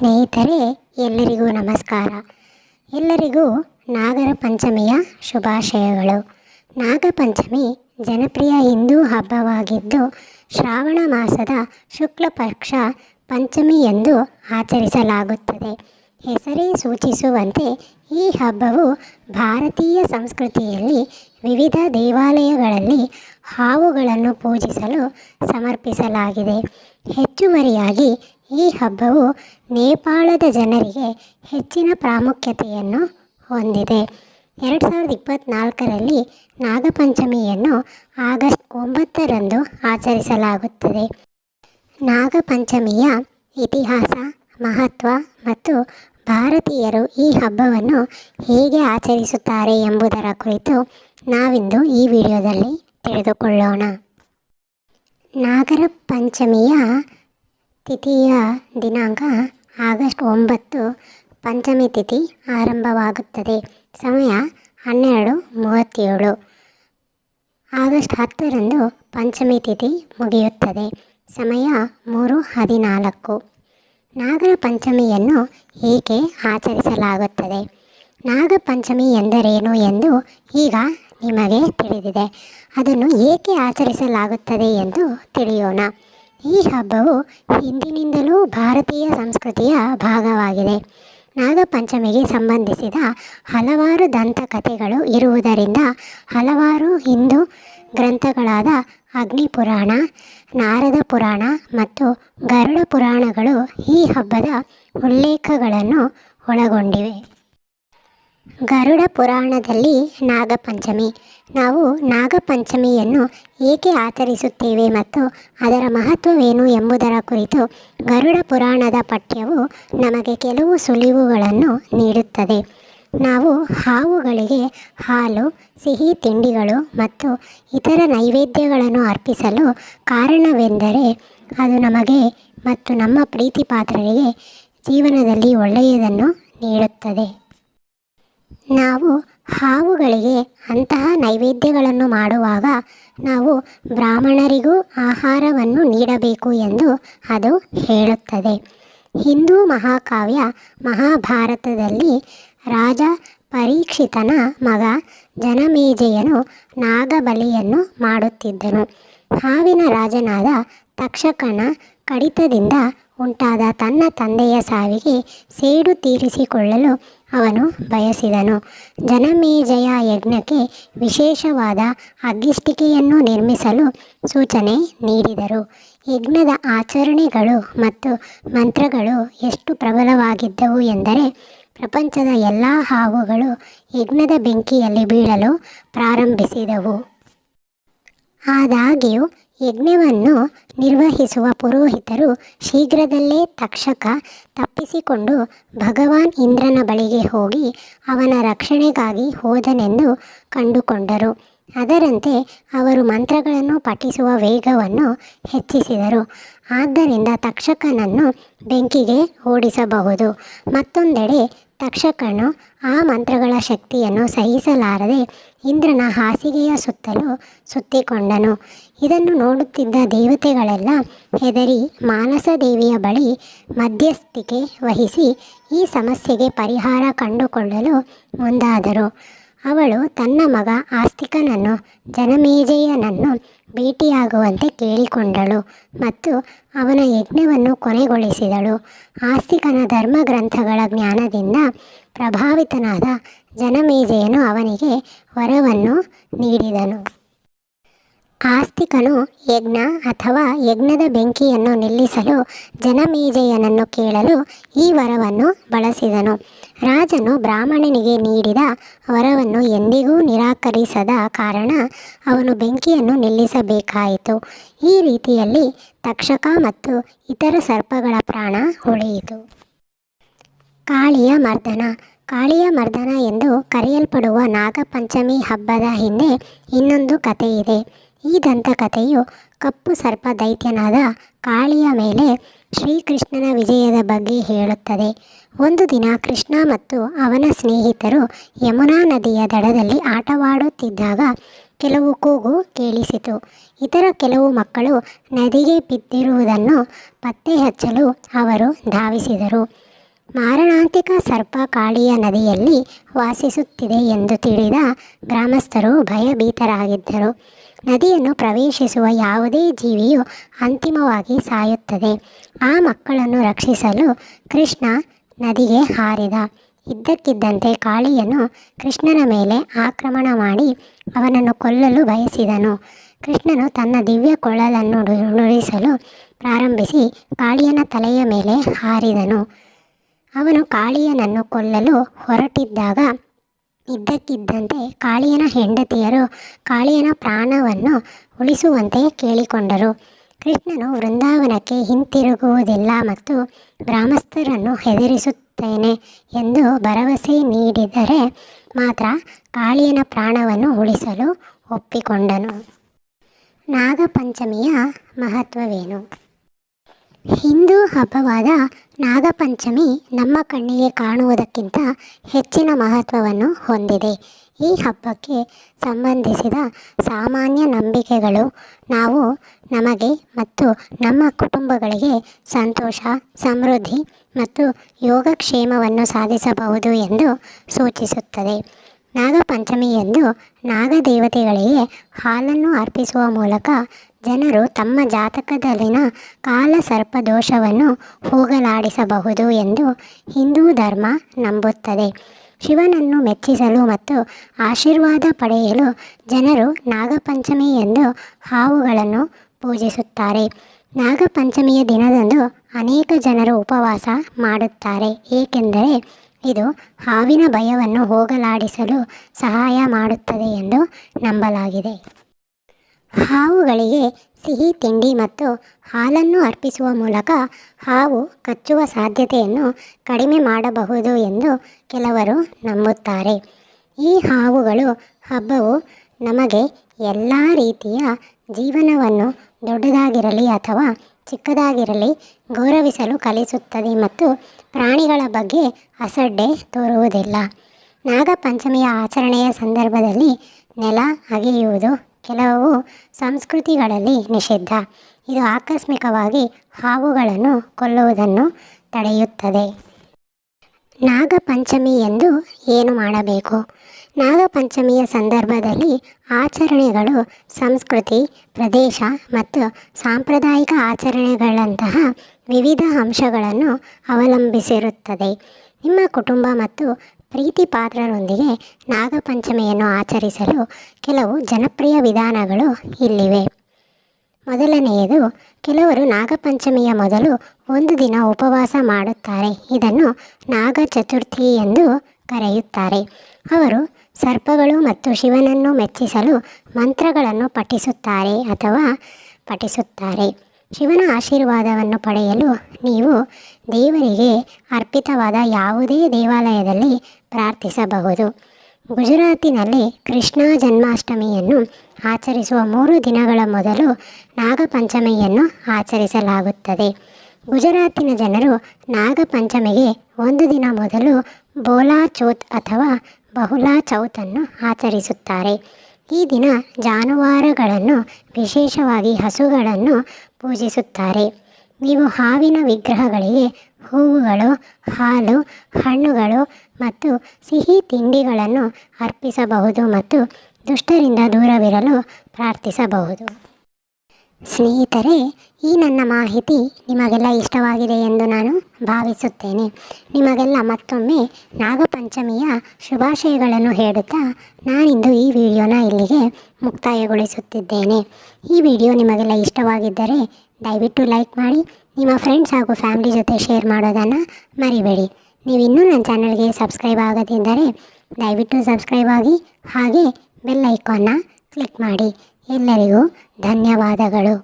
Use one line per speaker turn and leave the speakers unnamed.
ಸ್ನೇಹಿತರೆ, ಎಲ್ಲರಿಗೂ ನಮಸ್ಕಾರ. ಎಲ್ಲರಿಗೂ ನಾಗರ ಪಂಚಮಿಯ ಶುಭಾಶಯಗಳು. ನಾಗಪಂಚಮಿ ಜನಪ್ರಿಯ ಹಿಂದೂ ಹಬ್ಬವಾಗಿದ್ದು, ಶ್ರಾವಣ ಮಾಸದ ಶುಕ್ಲ ಪಕ್ಷ ಪಂಚಮಿ ಎಂದು ಆಚರಿಸಲಾಗುತ್ತದೆ. ಹೆಸರೇ ಸೂಚಿಸುವಂತೆ, ಈ ಹಬ್ಬವು ಭಾರತೀಯ ಸಂಸ್ಕೃತಿಯಲ್ಲಿ ವಿವಿಧ ದೇವಾಲಯಗಳಲ್ಲಿ ಹಾವುಗಳನ್ನು ಪೂಜಿಸಲು ಸಮರ್ಪಿಸಲಾಗಿದೆ. ಹೆಚ್ಚುವರಿಯಾಗಿ ಈ ಹಬ್ಬವು ನೇಪಾಳದ ಜನರಿಗೆ ಹೆಚ್ಚಿನ ಪ್ರಾಮುಖ್ಯತೆಯನ್ನು ಹೊಂದಿದೆ. ಎರಡು ಸಾವಿರದ ಇಪ್ಪತ್ತ್ನಾಲ್ಕರಲ್ಲಿ ನಾಗಪಂಚಮಿಯನ್ನು ಆಗಸ್ಟ್ ಒಂಬತ್ತರಂದು ಆಚರಿಸಲಾಗುತ್ತದೆ. ನಾಗಪಂಚಮಿಯ ಇತಿಹಾಸ, ಮಹತ್ವ ಮತ್ತು ಭಾರತೀಯರು ಈ ಹಬ್ಬವನ್ನು ಹೇಗೆ ಆಚರಿಸುತ್ತಾರೆ ಎಂಬುದರ ಕುರಿತು ನಾವಿಂದು ಈ ವಿಡಿಯೋದಲ್ಲಿ ತಿಳಿದುಕೊಳ್ಳೋಣ. ನಾಗರ ಪಂಚಮಿಯ ತಿಥಿಯ ದಿನಾಂಕ ಆಗಸ್ಟ್ ಒಂಬತ್ತು. ಪಂಚಮಿ ತಿಥಿ ಆರಂಭವಾಗುತ್ತದೆ. ಸಮಯ ಹನ್ನೆರಡು ಮೂವತ್ತೇಳು. ಆಗಸ್ಟ್ ಹತ್ತರಂದು ಪಂಚಮಿ ತಿಥಿ ಮುಗಿಯುತ್ತದೆ. ಸಮಯ ಮೂರು ಹದಿನಾಲ್ಕು. ನಾಗರ ಪಂಚಮಿಯನ್ನು ಹೇಗೆ ಆಚರಿಸಲಾಗುತ್ತದೆ. ನಾಗಪಂಚಮಿ ಎಂದರೇನು ಎಂದು ಈಗ ನಿಮಗೆ ತಿಳಿದಿದೆ. ಅದನ್ನು ಏಕೆ ಆಚರಿಸಲಾಗುತ್ತದೆ ಎಂದು ತಿಳಿಯೋಣ. ಈ ಹಬ್ಬವು ಹಿಂದಿನಿಂದಲೂ ಭಾರತೀಯ ಸಂಸ್ಕೃತಿಯ ಭಾಗವಾಗಿದೆ. ನಾಗಪಂಚಮಿಗೆ ಸಂಬಂಧಿಸಿದ ಹಲವಾರು ದಂತಕಥೆಗಳು ಇರುವುದರಿಂದ ಹಲವಾರು ಹಿಂದೂ ಗ್ರಂಥಗಳಾದ ಅಗ್ನಿಪುರಾಣ, ನಾರದ ಪುರಾಣ ಮತ್ತು ಗರುಡ ಪುರಾಣಗಳು ಈ ಹಬ್ಬದ ಉಲ್ಲೇಖಗಳನ್ನು ಒಳಗೊಂಡಿವೆ. ಗರುಡ ಪುರಾಣದಲ್ಲಿ ನಾಗಪಂಚಮಿ. ನಾವು ನಾಗಪಂಚಮಿಯನ್ನು ಏಕೆ ಆಚರಿಸುತ್ತೇವೆ ಮತ್ತು ಅದರ ಮಹತ್ವವೇನು ಎಂಬುದರ ಕುರಿತು ಗರುಡ ಪುರಾಣದ ಪಠ್ಯವು ನಮಗೆ ಕೆಲವು ಸುಳಿವುಗಳನ್ನು ನೀಡುತ್ತದೆ. ನಾವು ಹಾವುಗಳಿಗೆ ಹಾಲು, ಸಿಹಿ ತಿಂಡಿಗಳು ಮತ್ತು ಇತರ ನೈವೇದ್ಯಗಳನ್ನು ಅರ್ಪಿಸಲು ಕಾರಣವೆಂದರೆ ಅದು ನಮಗೆ ಮತ್ತು ನಮ್ಮ ಪ್ರೀತಿ ಪಾತ್ರರಿಗೆ ಜೀವನದಲ್ಲಿ ಒಳ್ಳೆಯದನ್ನು ನೀಡುತ್ತದೆ. ನಾವು ಹಾವುಗಳಿಗೆ ಅಂತಹ ನೈವೇದ್ಯಗಳನ್ನು ಮಾಡುವಾಗ ನಾವು ಬ್ರಾಹ್ಮಣರಿಗೂ ಆಹಾರವನ್ನು ನೀಡಬೇಕು ಎಂದು ಅದು ಹೇಳುತ್ತದೆ. ಹಿಂದೂ ಮಹಾಕಾವ್ಯ ಮಹಾಭಾರತದಲ್ಲಿ ರಾಜ ಪರೀಕ್ಷಿತನ ಮಗ ಜನಮೇಜಯನು ನಾಗಬಲಿಯನ್ನು ಮಾಡುತ್ತಿದ್ದನು. ಹಾವಿನ ರಾಜನಾದ ತಕ್ಷಕನ ಕಡಿತದಿಂದ ಉಂಟಾದ ತನ್ನ ತಂದೆಯ ಸಾವಿಗೆ ಸೇಡು ತೀರಿಸಿಕೊಳ್ಳಲು ಅವನು ಬಯಸಿದನು. ಜನಮೇಜಯ ಯಜ್ಞಕ್ಕೆ ವಿಶೇಷವಾದ ಅಗ್ಗಿಷ್ಟಿಕೆಯನ್ನು ನಿರ್ಮಿಸಲು ಸೂಚನೆ ನೀಡಿದರು. ಯಜ್ಞದ ಆಚರಣೆಗಳು ಮತ್ತು ಮಂತ್ರಗಳು ಎಷ್ಟು ಪ್ರಬಲವಾಗಿದ್ದವು ಎಂದರೆ, ಪ್ರಪಂಚದ ಎಲ್ಲ ಹಾವುಗಳು ಯಜ್ಞದ ಬೆಂಕಿಯಲ್ಲಿ ಬೀಳಲು ಪ್ರಾರಂಭಿಸಿದವು. ಆದಾಗ್ಯೂ ಯಜ್ಞವನ್ನು ನಿರ್ವಹಿಸುವ ಪುರೋಹಿತರು ಶೀಘ್ರದಲ್ಲೇ ತಕ್ಷಕ ತಪ್ಪಿಸಿಕೊಂಡು ಭಗವಾನ್ ಇಂದ್ರನ ಬಳಿಗೆ ಹೋಗಿ ಅವನ ರಕ್ಷಣೆಗಾಗಿ ಹೋದನೆಂದು ಕಂಡುಕೊಂಡರು. ಅದರಂತೆ ಅವರು ಮಂತ್ರಗಳನ್ನು ಪಠಿಸುವ ವೇಗವನ್ನು ಹೆಚ್ಚಿಸಿದರು. ಆದ್ದರಿಂದ ತಕ್ಷಕನನ್ನು ಬೆಂಕಿಗೆ ಓಡಿಸಬಹುದು. ಮತ್ತೊಂದೆಡೆ ತಕ್ಷಕನು ಆ ಮಂತ್ರಗಳ ಶಕ್ತಿಯನ್ನು ಸಹಿಸಲಾರದೆ ಇಂದ್ರನ ಹಾಸಿಗೆಯ ಸುತ್ತಲೂ ಸುತ್ತಿಕೊಂಡನು. ಇದನ್ನು ನೋಡುತ್ತಿದ್ದ ದೇವತೆಗಳೆಲ್ಲ ಹೆದರಿ ಮಾನಸ ದೇವಿಯ ಬಳಿ ಮಧ್ಯಸ್ಥಿಕೆ ವಹಿಸಿ ಈ ಸಮಸ್ಯೆಗೆ ಪರಿಹಾರ ಕಂಡುಕೊಳ್ಳಲು ಮುಂದಾದರು. ಅವಳು ತನ್ನ ಮಗ ಆಸ್ತಿಕನನ್ನು, ಜನಮೇಜಯನನ್ನು ಭೇಟಿಯಾಗುವಂತೆ ಕೇಳಿಕೊಂಡಳು ಮತ್ತು ಅವನ ಯಜ್ಞವನ್ನು ಕೊನೆಗೊಳಿಸಿದಳು. ಆಸ್ತಿಕನ ಧರ್ಮಗ್ರಂಥಗಳ ಜ್ಞಾನದಿಂದ ಪ್ರಭಾವಿತನಾದ ಜನಮೇಜಯನು ಅವನಿಗೆ ವರವನ್ನು ನೀಡಿದನು. ಆಸ್ತಿಕನು ಯಜ್ಞ ಅಥವಾ ಯಜ್ಞದ ಬೆಂಕಿಯನ್ನು ನಿಲ್ಲಿಸಲು ಜನಮೇಜಯನನ್ನು ಕೇಳಲು ಈ ವರವನ್ನು ಬಳಸಿದನು. ರಾಜನು ಬ್ರಾಹ್ಮಣನಿಗೆ ನೀಡಿದ ವರವನ್ನು ಎಂದಿಗೂ ನಿರಾಕರಿಸದ ಕಾರಣ ಅವನು ಬೆಂಕಿಯನ್ನು ನಿಲ್ಲಿಸಬೇಕಾಯಿತು. ಈ ರೀತಿಯಲ್ಲಿ ತಕ್ಷಕ ಮತ್ತು ಇತರ ಸರ್ಪಗಳ ಪ್ರಾಣ ಉಳಿಯಿತು. ಕಾಳಿಯ ಮರ್ದನ. ಕಾಳಿಯ ಮರ್ದನ ಎಂದು ಕರೆಯಲ್ಪಡುವ ನಾಗಪಂಚಮಿ ಹಬ್ಬದ ಹಿಂದೆ ಇನ್ನೊಂದು ಕಥೆಯಿದೆ. ಈ ದಂತಕಥೆಯು ಕಪ್ಪು ಸರ್ಪ ದೈತ್ಯನಾದ ಕಾಳಿಯ ಮೇಲೆ ಶ್ರೀಕೃಷ್ಣನ ವಿಜಯದ ಬಗ್ಗೆ ಹೇಳುತ್ತದೆ. ಒಂದು ದಿನ ಕೃಷ್ಣ ಮತ್ತು ಅವನ ಸ್ನೇಹಿತರು ಯಮುನಾ ನದಿಯ ದಡದಲ್ಲಿ ಆಟವಾಡುತ್ತಿದ್ದಾಗ ಕೆಲವು ಕೂಗು ಕೇಳಿಸಿತು. ಇತರ ಕೆಲವು ಮಕ್ಕಳು ನದಿಗೆ ಬಿದ್ದಿರುವುದನ್ನು ಪತ್ತೆ ಹಚ್ಚಲು ಅವರು ಧಾವಿಸಿದರು. ಮಾರಣಾಂತಿಕ ಸರ್ಪ ಕಾಳಿಯ ನದಿಯಲ್ಲಿ ವಾಸಿಸುತ್ತಿದೆ ಎಂದು ತಿಳಿದ ಗ್ರಾಮಸ್ಥರು ಭಯಭೀತರಾಗಿದ್ದರು. ನದಿಯನ್ನು ಪ್ರವೇಶಿಸುವ ಯಾವುದೇ ಜೀವಿಯು ಅಂತಿಮವಾಗಿ ಸಾಯುತ್ತದೆ. ಆ ಮಕ್ಕಳನ್ನು ರಕ್ಷಿಸಲು ಕೃಷ್ಣ ನದಿಗೆ ಹಾರಿದ. ಇದ್ದಕ್ಕಿದ್ದಂತೆ ಕಾಳಿಯನು ಕೃಷ್ಣನ ಮೇಲೆ ಆಕ್ರಮಣ ಮಾಡಿ ಅವನನ್ನು ಕೊಲ್ಲಲು ಬಯಸಿದನು. ಕೃಷ್ಣನು ತನ್ನ ದಿವ್ಯ ಕೊಳಲನ್ನು ನುಡಿಸಲು ಪ್ರಾರಂಭಿಸಿ ಕಾಳಿಯನ ತಲೆಯ ಮೇಲೆ ಹಾರಿದನು. ಅವನು ಕಾಳಿಯನನ್ನು ಕೊಲ್ಲಲು ಹೊರಟಿದ್ದಾಗ ಇದ್ದಕ್ಕಿದ್ದಂತೆ ಕಾಳಿಯನ ಹೆಂಡತಿಯರು ಕಾಳಿಯನ ಪ್ರಾಣವನ್ನು ಉಳಿಸುವಂತೆ ಕೇಳಿಕೊಂಡರು. ಕೃಷ್ಣನು ವೃಂದಾವನಕ್ಕೆ ಹಿಂತಿರುಗುವುದಿಲ್ಲ ಮತ್ತು ಗ್ರಾಮಸ್ಥರನ್ನು ಹೆದರಿಸುತ್ತೇನೆ ಎಂದು ಭರವಸೆ ನೀಡಿದರೆ ಮಾತ್ರ ಕಾಳಿಯನ ಪ್ರಾಣವನ್ನು ಉಳಿಸಲು ಒಪ್ಪಿಕೊಂಡನು. ನಾಗಪಂಚಮಿಯ ಮಹತ್ವವೇನು? ಹಿಂದೂ ಹಬ್ಬವಾದ ನಾಗಪಂಚಮಿ ನಮ್ಮ ಕಣ್ಣಿಗೆ ಕಾಣುವುದಕ್ಕಿಂತ ಹೆಚ್ಚಿನ ಮಹತ್ವವನ್ನು ಹೊಂದಿದೆ. ಈ ಹಬ್ಬಕ್ಕೆ ಸಂಬಂಧಿಸಿದ ಸಾಮಾನ್ಯ ನಂಬಿಕೆಗಳು ನಾವು, ನಮಗೆ ಮತ್ತು ನಮ್ಮ ಕುಟುಂಬಗಳಿಗೆ ಸಂತೋಷ, ಸಮೃದ್ಧಿ ಮತ್ತು ಯೋಗಕ್ಷೇಮವನ್ನು ಸಾಧಿಸಬಹುದು ಎಂದು ಸೂಚಿಸುತ್ತದೆ. ನಾಗಪಂಚಮಿಯಂದು ನಾಗದೇವತೆಗಳಿಗೆ ಹಾಲನ್ನು ಅರ್ಪಿಸುವ ಮೂಲಕ ಜನರು ತಮ್ಮ ಜಾತಕದಲ್ಲಿನ ಕಾಲಸರ್ಪ ದೋಷವನ್ನು ಹೋಗಲಾಡಿಸಬಹುದು ಎಂದು ಹಿಂದೂ ಧರ್ಮ ನಂಬುತ್ತದೆ. ಶಿವನನ್ನು ಮೆಚ್ಚಿಸಲು ಮತ್ತು ಆಶೀರ್ವಾದ ಪಡೆಯಲು ಜನರು ನಾಗಪಂಚಮಿ ಎಂದು ಹಾವುಗಳನ್ನು ಪೂಜಿಸುತ್ತಾರೆ. ನಾಗಪಂಚಮಿಯ ದಿನದಂದು ಅನೇಕ ಜನರು ಉಪವಾಸ ಮಾಡುತ್ತಾರೆ. ಏಕೆಂದರೆ ಇದು ಹಾವಿನ ಭಯವನ್ನು ಹೋಗಲಾಡಿಸಲು ಸಹಾಯ ಮಾಡುತ್ತದೆ ಎಂದು ನಂಬಲಾಗಿದೆ. ಹಾವುಗಳಿಗೆ ಸಿಹಿ, ತಿಂಡಿ ಮತ್ತು ಹಾಲನ್ನು ಅರ್ಪಿಸುವ ಮೂಲಕ ಹಾವು ಕಚ್ಚುವ ಸಾಧ್ಯತೆಯನ್ನು ಕಡಿಮೆ ಮಾಡಬಹುದು ಎಂದು ಕೆಲವರು ನಂಬುತ್ತಾರೆ. ಈ ಹಾವುಗಳು ಹಬ್ಬವು ನಮಗೆ ಎಲ್ಲ ರೀತಿಯ ಜೀವನವನ್ನು ದೊಡ್ಡದಾಗಿರಲಿ ಅಥವಾ ಚಿಕ್ಕದಾಗಿರಲಿ, ಗೌರವಿಸಲು ಕಲಿಸುತ್ತದೆ ಮತ್ತು ಪ್ರಾಣಿಗಳ ಬಗ್ಗೆ ಅಸಡ್ಡೆ ತೋರುವುದಿಲ್ಲ. ನಾಗಪಂಚಮಿಯ ಆಚರಣೆಯ ಸಂದರ್ಭದಲ್ಲಿ ನೆಲ ಅಗೆಯುವುದು ಕೆಲವು ಸಂಸ್ಕೃತಿಗಳಲ್ಲಿ ನಿಷಿದ್ಧ. ಇದು ಆಕಸ್ಮಿಕವಾಗಿ ಹಾವುಗಳನ್ನು ಕೊಲ್ಲುವುದನ್ನು ತಡೆಯುತ್ತದೆ. ನಾಗಪಂಚಮಿ ಎಂದು ಏನು ಮಾಡಬೇಕು? ನಾಗಪಂಚಮಿಯ ಸಂದರ್ಭದಲ್ಲಿ ಆಚರಣೆಗಳು ಸಂಸ್ಕೃತಿ, ಪ್ರದೇಶ ಮತ್ತು ಸಾಂಪ್ರದಾಯಿಕ ಆಚರಣೆಗಳಂತಹ ವಿವಿಧ ಅಂಶಗಳನ್ನು ಅವಲಂಬಿಸಿರುತ್ತದೆ. ನಿಮ್ಮ ಕುಟುಂಬ ಮತ್ತು ಪ್ರೀತಿ ಪಾತ್ರರೊಂದಿಗೆ ನಾಗಪಂಚಮಿಯನ್ನು ಆಚರಿಸಲು ಕೆಲವು ಜನಪ್ರಿಯ ವಿಧಾನಗಳು ಇಲ್ಲಿವೆ. ಮೊದಲನೆಯದು, ಕೆಲವರು ನಾಗಪಂಚಮಿಯ ಮೊದಲು ಒಂದು ದಿನ ಉಪವಾಸ ಮಾಡುತ್ತಾರೆ. ಇದನ್ನು ನಾಗ ಚತುರ್ಥಿ ಎಂದು ಕರೆಯುತ್ತಾರೆ. ಅವರು ಸರ್ಪಗಳು ಮತ್ತು ಶಿವನನ್ನು ಮೆಚ್ಚಿಸಲು ಮಂತ್ರಗಳನ್ನು ಪಠಿಸುತ್ತಾರೆ ಅಥವಾ ಪಠಿಸುತ್ತಾರೆ. ಶಿವನ ಆಶೀರ್ವಾದವನ್ನು ಪಡೆಯಲು ನೀವು ದೇವರಿಗೆ ಅರ್ಪಿತವಾದ ಯಾವುದೇ ದೇವಾಲಯದಲ್ಲಿ ಪ್ರಾರ್ಥಿಸಬಹುದು. ಗುಜರಾತಿನಲ್ಲಿ ಕೃಷ್ಣ ಜನ್ಮಾಷ್ಟಮಿಯನ್ನು ಆಚರಿಸುವ ಮೂರು ದಿನಗಳ ಮೊದಲು ನಾಗಪಂಚಮಿಯನ್ನು ಆಚರಿಸಲಾಗುತ್ತದೆ. ಗುಜರಾತಿನ ಜನರು ನಾಗಪಂಚಮಿಗೆ ಒಂದು ದಿನ ಮೊದಲು ಬೋಲಾ ಚೌತ್ ಅಥವಾ ಬಹುಲಾ ಚೌತನ್ನು ಆಚರಿಸುತ್ತಾರೆ. ಈ ದಿನ ಜಾನುವಾರುಗಳನ್ನು ವಿಶೇಷವಾಗಿ ಹಸುಗಳನ್ನು ಪೂಜಿಸುತ್ತಾರೆ. ನೀವು ಹಾವಿನ ವಿಗ್ರಹಗಳಿಗೆ ಹೂವುಗಳು, ಹಾಲು, ಹಣ್ಣುಗಳು ಮತ್ತು ಸಿಹಿ ತಿಂಡಿಗಳನ್ನು ಅರ್ಪಿಸಬಹುದು ಮತ್ತು ದುಷ್ಟರಿಂದ ದೂರವಿರಲು ಪ್ರಾರ್ಥಿಸಬಹುದು. ಸ್ನೇಹಿತರೆ, ಈ ನನ್ನ ಮಾಹಿತಿ ನಿಮಗೆಲ್ಲ ಇಷ್ಟವಾಗಿದೆ ಎಂದು ನಾನು ಭಾವಿಸುತ್ತೇನೆ. ನಿಮಗೆಲ್ಲ ಮತ್ತೊಮ್ಮೆ ನಾಗಪಂಚಮಿಯ ಶುಭಾಶಯಗಳನ್ನು ಹೇಳುತ್ತಾ ನಾನಿಂದು ಈ ವಿಡಿಯೋನ ಇಲ್ಲಿಗೆ ಮುಕ್ತಾಯಗೊಳಿಸುತ್ತಿದ್ದೇನೆ. ಈ ವಿಡಿಯೋ ನಿಮಗೆಲ್ಲ ಇಷ್ಟವಾಗಿದ್ದರೆ ದಯವಿಟ್ಟು ಲೈಕ್ ಮಾಡಿ ನಿಮ್ಮ ಫ್ರೆಂಡ್ಸ್ ಹಾಗೂ ಫ್ಯಾಮಿಲಿ ಜೊತೆ ಶೇರ್ ಮಾಡೋದನ್ನು ಮರಿಬೇಡಿ. ನೀವು ನನ್ನ ಚಾನಲ್ಗೆ ಸಬ್ಸ್ಕ್ರೈಬ್ ಆಗದಿದ್ದರೆ ದಯವಿಟ್ಟು ಸಬ್ಸ್ಕ್ರೈಬ್ ಆಗಿ, ಹಾಗೆ ಬೆಲ್ ಐಕಾನ್ನ ಕ್ಲಿಕ್ ಮಾಡಿ. ಎಲ್ಲರಿಗೂ ಧನ್ಯವಾದಗಳು.